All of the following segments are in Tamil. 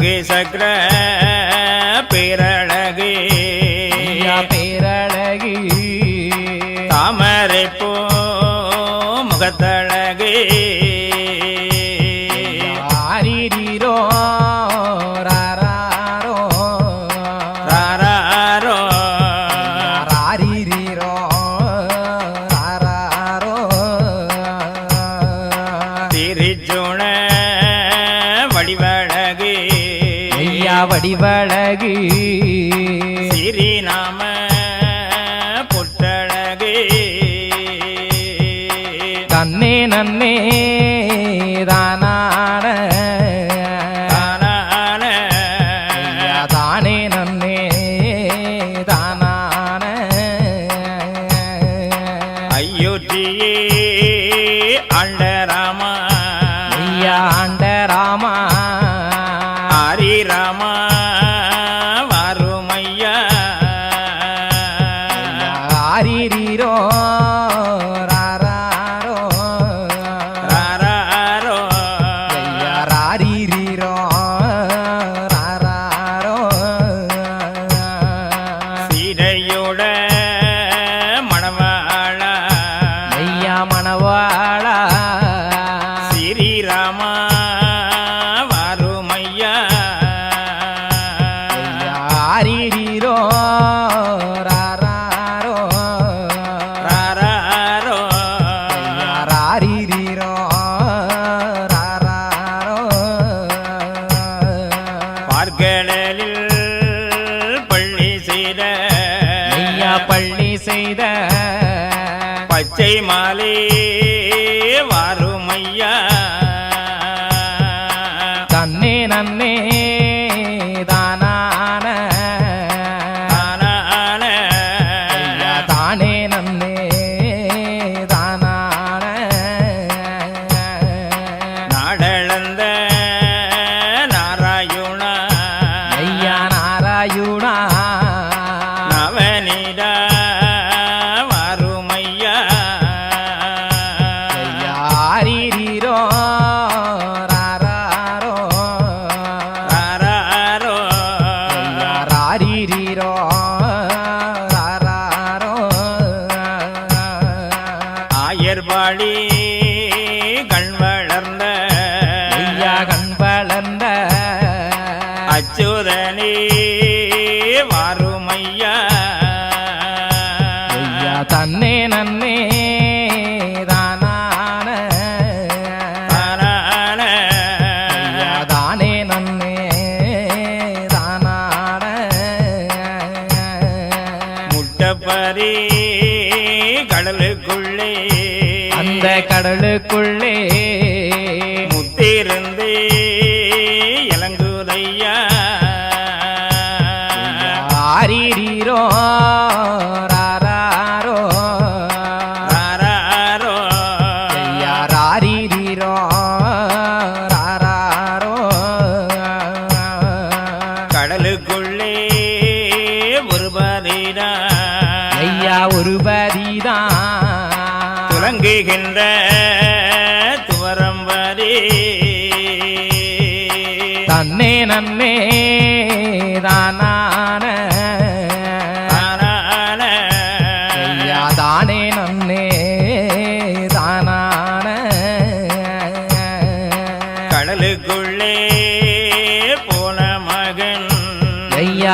அங்கு சக்கர பேரழகி. பேரழகி. தாமரை போ முகத்தழகி. ஆரிரோ ராரோ ராரோ ஆரிரோ ராரோ திருச்சுண வடிவ வடிவழகு ஸ்ரீநாம பொட்டழகு. தன்னே நன்னே தானான. தானான. தானே நன்னே தானான. ஐயோற்றியே ஆண்ட ராமா ஐயா ஆண்ட ஸ்ரீராமா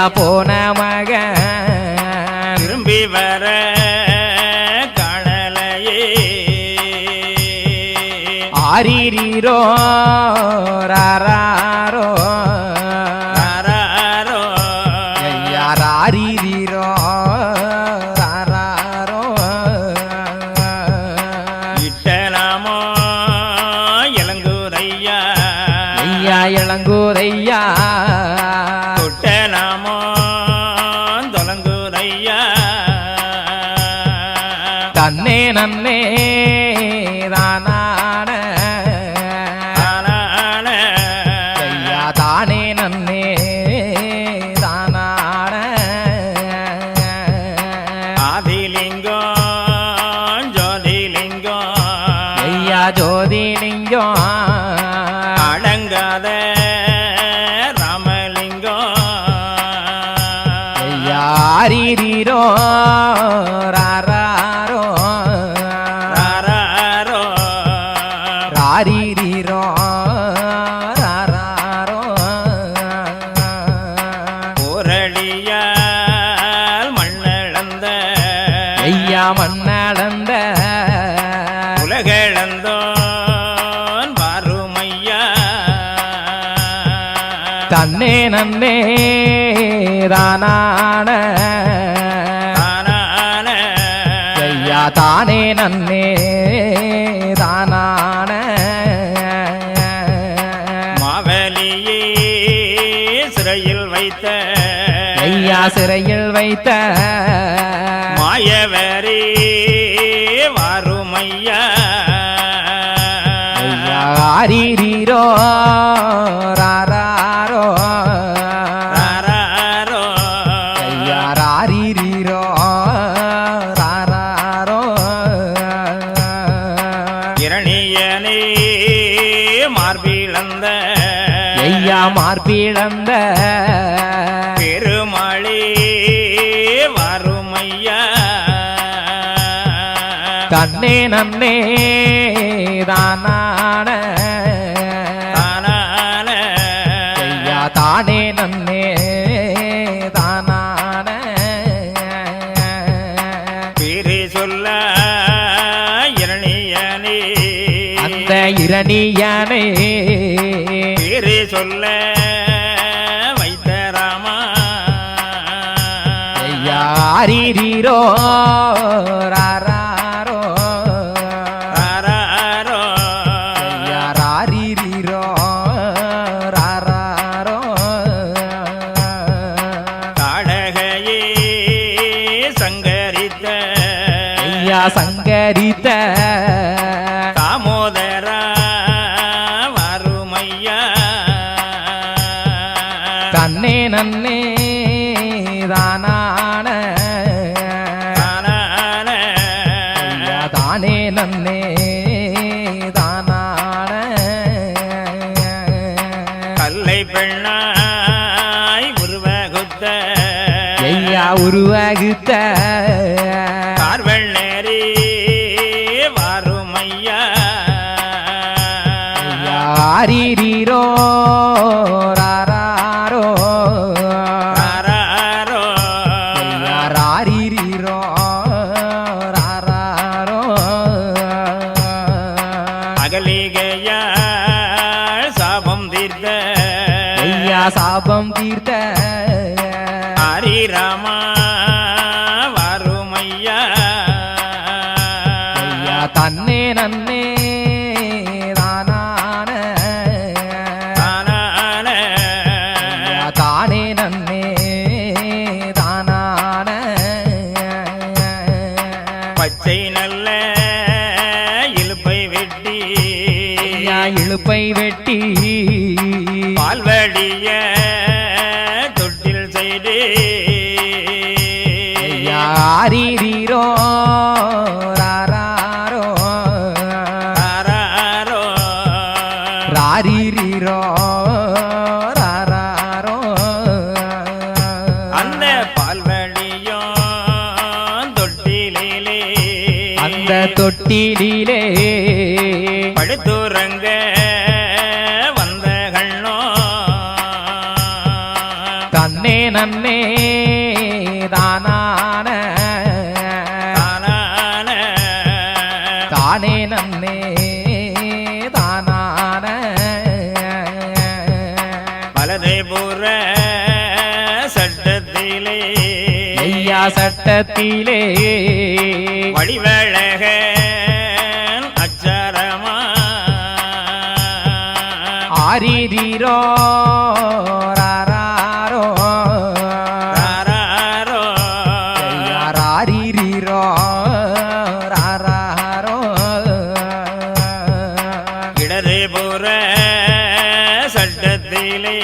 போன மகன். திரும்பி வர காணலையே ஆரீரோ ஐயா மண்ணளந்த உலகளந்தோன் வாருமையா தன்னே நன்னே தானான தானான. ஐயா தானே நன்னே தானான. மாவலியே சிறையில் வைத்த ஐயா சிறையில் வைத்த மாயவரே வாருமையா. ஹரிரோ தன்னே நன்னே தானான. தானான. ஐயா தானே நன்னே தானான. பேரே சொல்ல இரணியனே. அந்த இரணியானே. பேரே சொல்ல வைத்த ராமா. ஐயா ஆரீரீரோ. தன்னே நன்னே தானான. தானே நன்னே தானான. கல்லை பெண்ணாய் உருவகுத்த. ஐயா உருவகுத்த. பார்வெள்ளேரி வாருமையா. ஐயா ராரீரீரோ ராரோ அந்த பால்வடியும் தொட்டிலே அந்த தொட்டிலே ஐயா சட்டத்திலே. வடிவழகன் அச்சரமா ஆரீரீரோ ராரோ ராராரோ. ஐயா ராரீரீரோ ராரோ இடரேபுர சட்டத்திலே.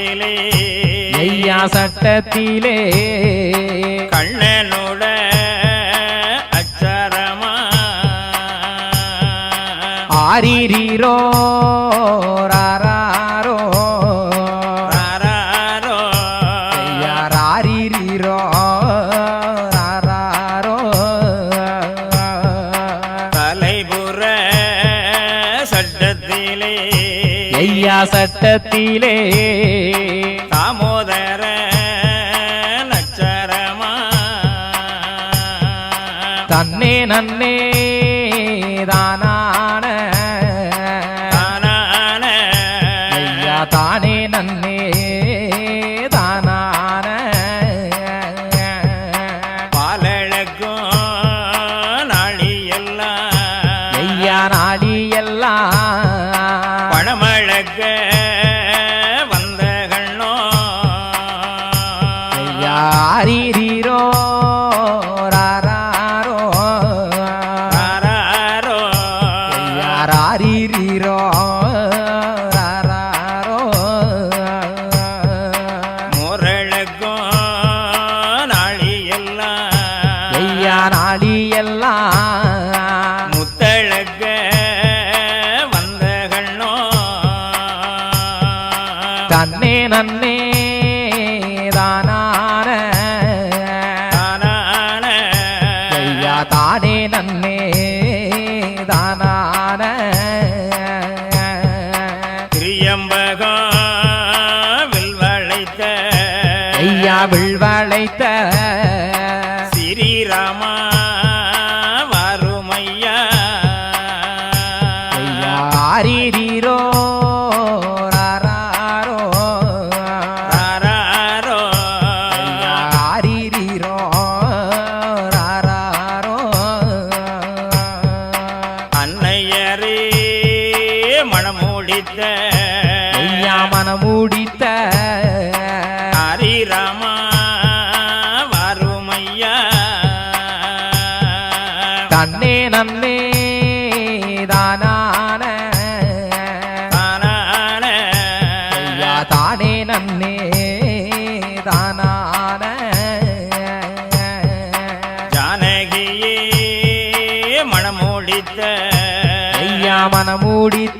சட்டத்திலே ஐயா சட்டத்திலே. கண்ணனோட அச்சரமா ஆரீரீரோ சட்டத்திலே தாமோதர நச்சரமா தன்னே நன்னே के உழைத்த ஸ்ரீராமா வருமையா? ஐயா ஆரீரோ উড়িত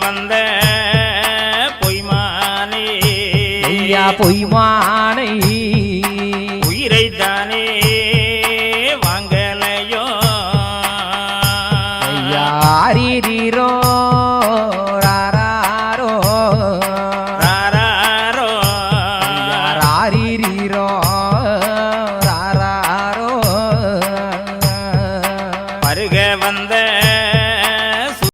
வந்த பொய்மானை. ஐயா பொய்மானை.